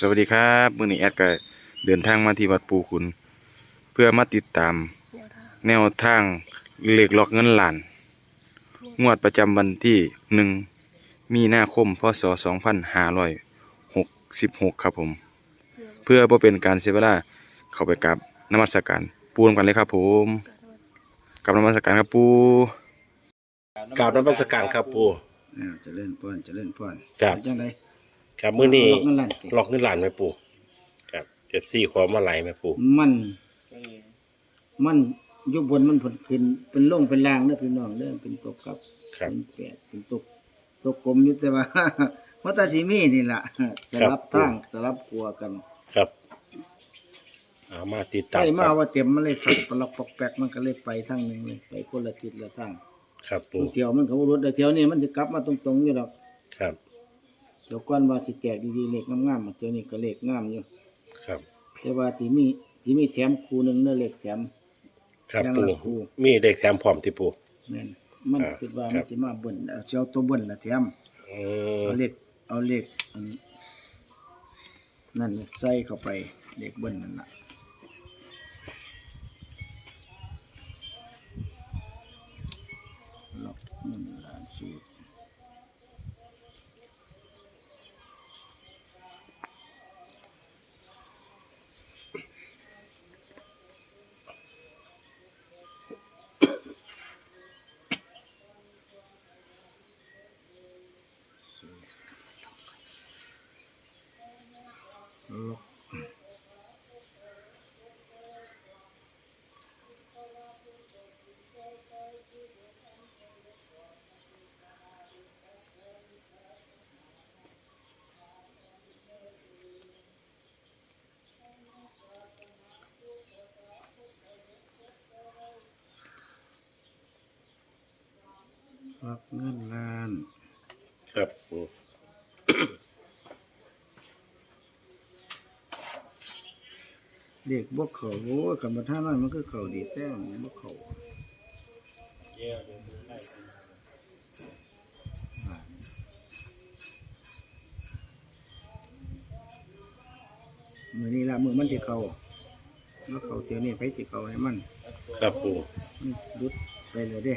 สวัสดีครับมื้อนี้แอดก็เดินทางมาที่วัดปูขุน เพื่อมาติดตาม แนวทางเลขล็อกเงินล้าน งวดประจำวันที่หนึ่งมีนาคมพศ2566 ครับผม เพื่อบ่เป็นการเสียเวลาเข้าไปกราบนมัสการปูนกันเลยครับผมกราบนมัสการครับปูกราบนมัสการครับปูอ่าเจะเล่นป้อนเจะเล่นป้อนครับจังได ครับมื้อนี้ล็อกเงินล้านติล็อกเงินล้านไหมปูครับเอฟซีขอมาไหลไหมปูมัน มันอยู่บนมันผลขึ้น เป็นลงเป็นล่างเด้อพี่น้องเด้อเป็นตกกับ ครับ เป็นแปดเป็นตกตกกลมอยู่แต่ว่าวัตาสิมีนี่ล่ะจะรับทางจะรับกลัวกันครับเอามาติดตามใช่คมารับว่าเต็มมันเลยสับปลักปอกแปกมันก็เลยไปทางหนึงเลยไปคนละทิศละทางครับปูเที่ยวมันก็บ่รู้แต่เที่ยวนี้มันจะกลับมาตรงๆอยู่ดอกครับ เดี๋ยวก่อนว่าสิแตกดีๆเลขงามๆเที่ยวนี้ก็เลขงามอยู่ ครับ แต่ว่าสิมีสิมีแถมคู่หนึงเด้อเลขแถม ครับยังปูละครู มีเด็กแถมพร้อมที่ปูแม่นมันอ่าคิดว่าครัมันบสิมาเบิ่นเอาสิเอาตัวเบิ่นละแถมอืมเอาเลขเอาเลขอันนั่นใส่เข้าไปเลขเบิ่นนั่นล่ะล็อกมันล้านสูตร ล็อกเงินล้าน ครับปูเด็กบ่เข้าโอ้ยคำว่าท่าน้อยมันก็เข้าดีแต่มันบ่เข้ามือนี้ละมือมันสิเข้าแล้วเข้าเที่ยวนี้ไปสิเข้าให้มัน ครับปูมันรุดไปเลยเด้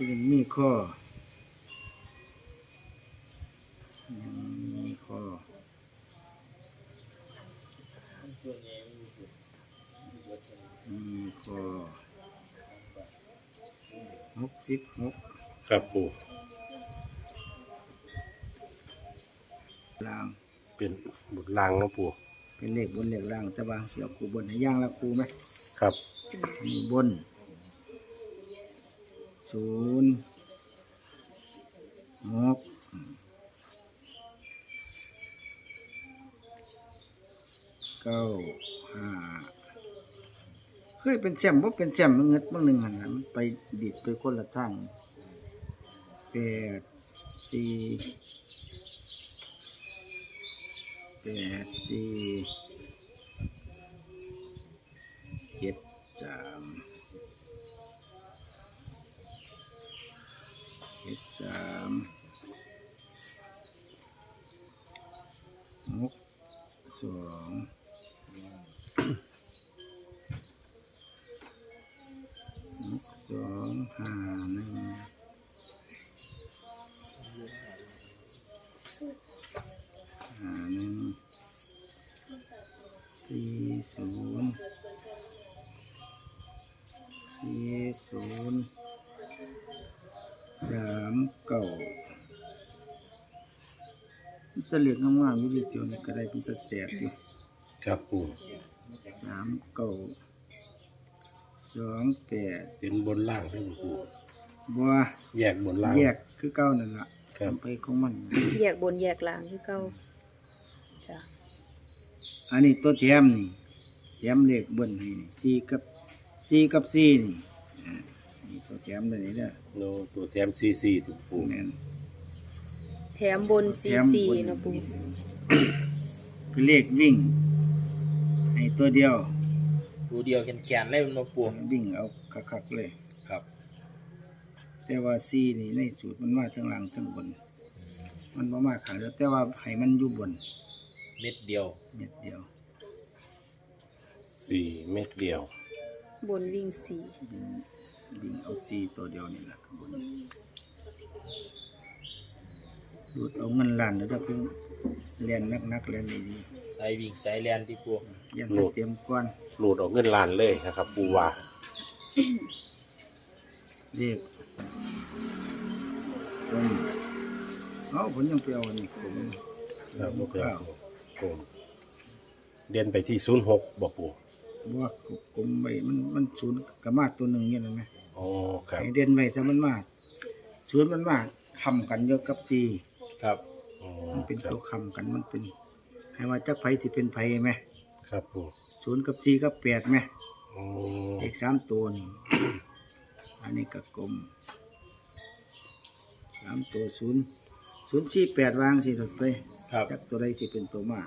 ที่มันมีข้อยังมีข้อมีข้อหกสิบหกครับปูล่าง เป็นบุตรลางเนาะปูเป็นเลขบนเลขล่างแต่ว่าเสียคูบนให้ย่างละคูไหมครับมีบน ศูนย์หกเก้าห้าเคยเป็นแจมว่าเป็นแจมมันเงิดบางหนึ่งหันนะมันไปดิดไปคนละทางแปดสี่แปดสี่เจ็ด สองห้าหนึ่งห้าหนึ่งสี่ศูนย์สี่ศูนย์สามเก้ามันจะเหลือกงามๆอยู่ดีเดียวนี่ก็ได้เป็นจะแตกอยู่ครับปูสามเก้า สองแปดเป็นบนล่างให้ปูบัวแยกบนล่าง แยกคือเก้านั่นละครับ ไปของมัน แยกบนแยกล่างคือเก่าจ้ะอันนี้ตัวแถมนี่แถมเลขเบิ้นให้นี่สี่กับสี่กับสี่นี่อ่านี่ตัวแถมตัวนี้เด้อโนตัวแถมซีซีถูกปูแม่นแถมบนซีแถมซีบนเนาะปูคือเลขวิ่ง ให้ตัวเดียว ตัวเดียวแขนๆเลยมันมาปวงวิ่งเอาคักๆเลย ครับ แต่ว่าซีนี่ในสูตรมันมาทั้งหลังทั้งบน มันบ่มาขาเดียวแต่ว่าไห้มันอยู่บนเม็ดเดียว เม็ดเดียวสี่เม็ดเดียว บนวิ่งสี่ยิงยิงเอาซีตัวเดียวนี่แหละข้างบนดูดเอาเงินล้านแล้วถ้าเพิ่ง เรียนนักๆเรียนดีสายวิ่งสายแลนที่ปูๆอยังไปเตรียมก้อนหลุดออกเงินล้านเลยนะครับ ปูว่าเรียกคนเอาผมยังไปเอาอันนี้ผมครับลูกเดียวข้าวกลมเดียนไปที่ศูนย์หกบอกปูบวกกลมไปมันมันศูนย์กระมาตัวหนึ่งเนี่ยนะไหมอ๋อครับไอเด่นไว้ซะมันมาศูนย์มันมาคำกันเยอะกับซีครับอ๋อ มันเป็นครัตับวคำกันมันเป็น ให้ว่าจักไผสิเป็นไผไหมครับปูศูนย์กับซีกับแปดไหมอ๋อเอกสามตัวนี่ อันนี้ก็กลมสามตัวศูนย์ศูนย์สี่แปดวางสิถูกไปครับจักตัวใดสิเป็นตัวมา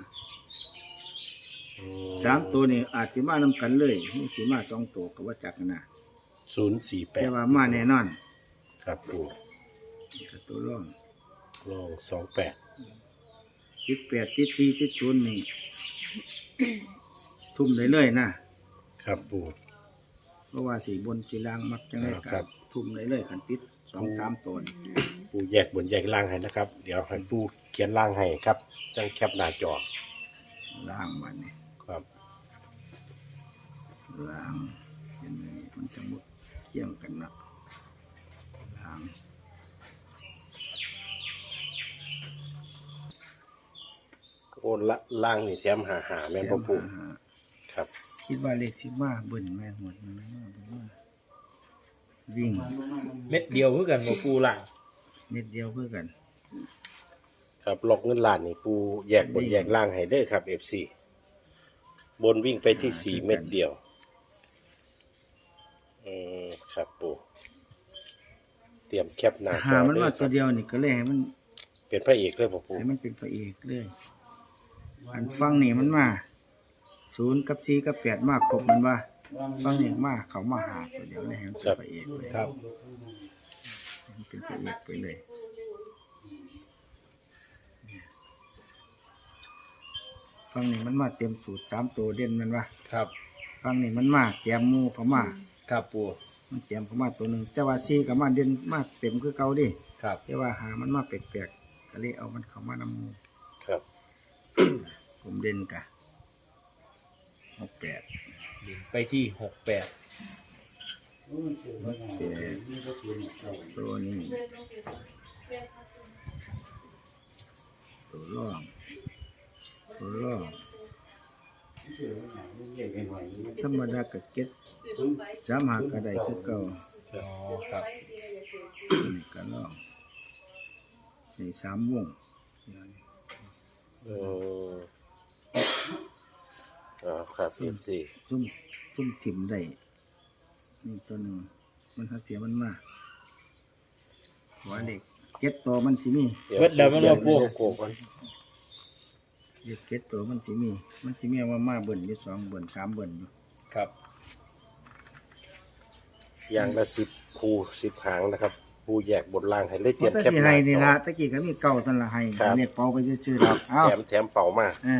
อืสามตัวนี่อาจจะมานำกันเลยนี่สิมาสองตัวก็ว่าจักนะศูนย์สี่แปแต่ดว่ามาแน่นอน ครับปูนี่ก็ตัวร่อง ลองสองแปดติดแปดติดสี่ติดศูนย์นี่ ทุ่มได้เลยนะครับปูเพราะว่าสีบนสีล่างมักจังได้ครักับบ ทุ่มได้เลยขันติดสองสามตัวนี่ปูแยกบนแยกล่างให้นะครับ เดี๋ยวให้ปูเขียนล่างให้ครับจังแคปหน้าจอล่างมันนี่ครับล่างเห็นไหมมันจะมุดเคี่ยงกันนะล่าง โอนละล่างนี่แถมหาหาแม่นบ่ปูหาครับ คิดว่าเลขสิมาเบิ่นแม่นหมดมันไม่มาเบิ่นมาวิ่งเม็ดเดียวคือกันบ่ปูล่างเม็ดเดียวเพื่อกัน ครับล็อกเงินล้านนี่ปูแยกบนแยกล่างให้เด้อครับ FC บนวิ่งไปที่สี่เม็ดเดียว อืมครับปูเตรียมแคปหน้าจหาอมันเด้อว่าคตัรัวบเดียวนี่ก็เลยให้มันเป็นพระเอกเลยบ่ปู ให้มันเป็นพระเอกเลย อันฟังนี่มันมาศูนย์กับสี่กับแปดมาครบมันว่าฟังนี่มาเขามาหาตัวเดียวเลยให้มันเป็นพระเอกเลยครับให้มันเป็นพระเอกไปเลยฟังนี่มันมาเต็มสูตรสามตัวเด่นมันว่าครับฟังนี่มันมาแจมหมูเขามาครับปูมันแจมเขามาตัวหนึ่งแต่ว่าซีกับมาเด่นมาเต็มคือเก่าดิครับแต่ว่าหามันมาแปลกๆก็เลยเอามันเข้ามานำหมูครับ ผมเด่นกะหกแปดวิ่งไปที่หกแปดหกแปดตัวนี้ ตัวร่องตัวร่องธรรมดากับเก็ตสามหากกระไดคือเก่าอ๋อครับตัวนี้ก็ร่องสี่สามวงเอออ่าครับ FC ซุ่มซุ่มถิ่มได้นี่ตัวหนึ่งมันถ้าเสียมันมาหัวเด็กเก็ตตัวมันสิมีเบิดแล้วมันบ่ปูโลโก้ก่อนเด็กเก็ตตัวมันสิมี มันสิมีว่ามาเบิ่นอยู่สองเบิ่นสามเบิ่นอยู่ครับ อย่างละ10คู่10หางนะครับ ปูแยกบนล่างให้เลยเพเตรียราะมถ้าแคปสิหน้าให้นี่จอละตะกี้ก็มีเก่าสันละให้ครับเนี่ยเป่าไปซื่อๆดอกเอ้าแถมแถมเป่ามาอ่า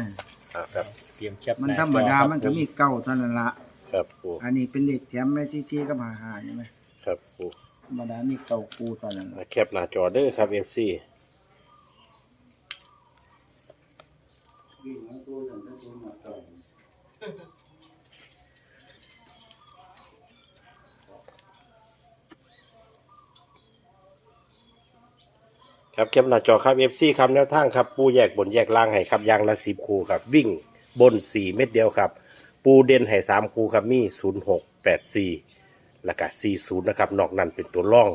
อ่าครับเตรียมแคปมันหน้ธรรมดาจอคบมันก็มีเก่าเท่านั้นละครับปูอันนี้เป็นเด็กแถมแม่ชี้ๆกับหาหาใช่ไหมครับปูธรรมดามีเก่ากูเท่านั้นละแคปหน้าจอเด้อครับ FC ครับแคปหน้าจอครับ FC ครับแนวทางครับปูแยกบนแยกล่างให้ครับอยางละ10คู่ครับวิ่งบน4เม็ดเดียวครับ ปูเด่นให้3คู่ครับมี06 84แล้วก็40นะครับนอกนั้นเป็นตัวร่อง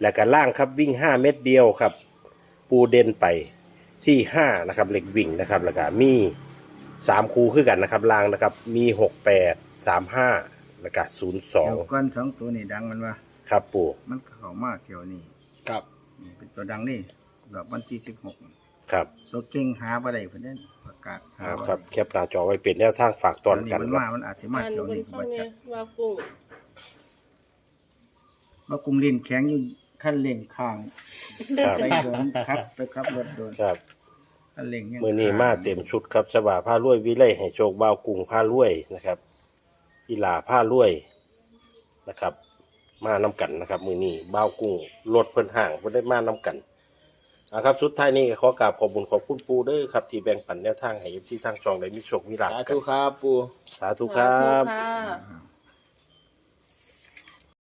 แล้วก็ล่างครับวิ่ง5เม็ดเดียวครับ ปูเด่นไปที่5นะครับเหล็กวิ่งนะครับแล้วก็มี3คู่คือกันนะครับล่างนะครับมี68 35แล้วก็เกี่ยว02ก้อนสองตัวนี่ดังมันว่าครับปูมันเข้ามาเที่ยวนี่ครับ นี่เป็นตัวดังนี่ดอกวันที่สิบหกครับตัวเก่งหาบ่ได้เพิ่นเด้นประกาศหาเอาบ่ครับได้แคปหน้าจอไว้เป็นแนวทางฝากตอนกันมันครัมาบมันอาจสิมาอ่านเที่ยวบนนี่ฟับ่งจัเนี่กยว่ากุ้งว่ากรุงเล่นแข็งอยู่ขั้นเร่งข้างครับไปโดนครับไปขับรถโดนครับอันเล่งยังมือนี้มาเต็มชุดครับสว่าผ้ารวยวิไลให้โชคบ่าวกุ้งผ้ารวยนะครับอีหลาผ้ารวยนะครับ มานำกันนะครับ มือนี้บ่าวกุ้งรถเพิ่นห่างเพิ่นได้มานำกันนะครับสุดท้ายนี้ก็ขอกราบขอบคุญขอบคุณปูเด้อครับที่แบ่งปันแนวทางให้ที่ทางช่องได้มีโชคมีลาภสากัธุนครับปูสาธุครับ สาธุค่ะ